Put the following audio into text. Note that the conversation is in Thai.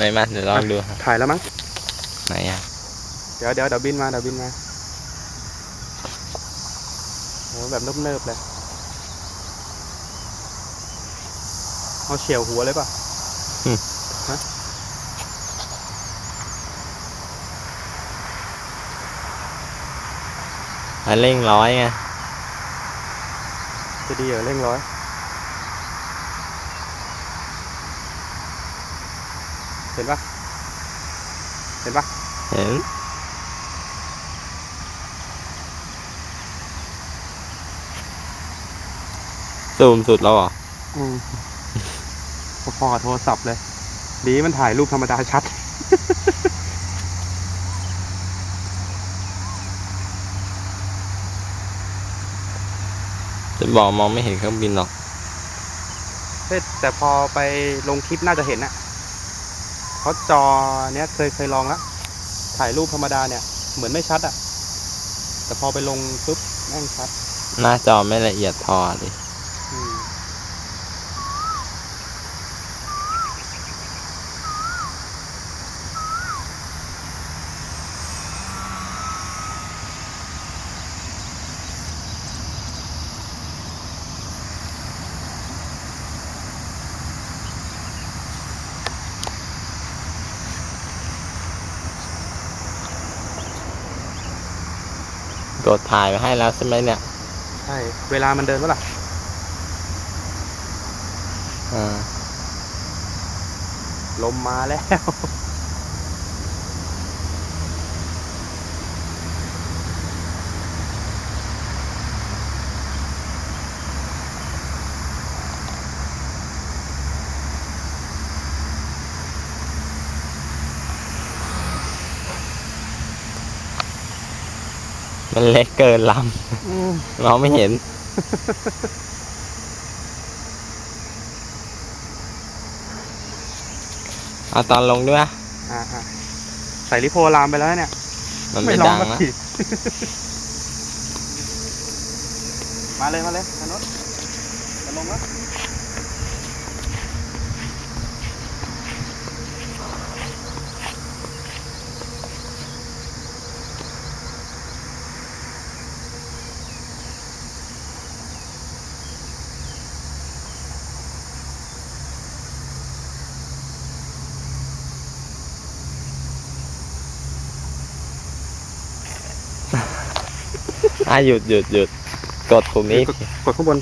ไหนมาเดี๋ยวลองดูครับถ่ายแล้วมั้ง ไหนอะเดี๋ยวเดี๋ยวเดี๋ยวบินมาเดี๋ยวบินมาโหแบบเนิบๆเลยเอาเฉียวหัวเลยป่ะอันเร่งร้อยไงจะดีเหรอเร่งร้อย เห็นปะเห็นปะเห็นซูมสุดแล้วเหรออืมพอๆกับโทรศัพท์เลย ดีมันถ่ายรูปธรรมดาชัด จะบอกมองไม่เห็นเครื่องบินหรอกเฮ้ยแต่พอไปลงคลิปน่าจะเห็นนะ เพราะจอเนี้ยเคยเคยลองแล้วถ่ายรูปธรรมดาเนี่ย เหมือนไม่ชัดอะแต่พอไปลงปุ๊บแม่งชัด หน้าจอไม่ละเอียดพอเลย กดถ่ายไปให้แล้วใช่ไหมเนี่ย ใช่ เวลามันเดินวะล่ะอ่า ลมมาแล้ว มันเล็กเกินลอืมำมองไม่เห็น เอาตอนลงด้วย อ่าอ่าใส่ลิโพลามไปแล้วเนี่ย มันไม่ร้อดังสักนะที มาเลย มาเลยธนุษจะลงแล้ว อะหยุดหยุดหยุดกดปุ่มนี้ กดกดข้างบน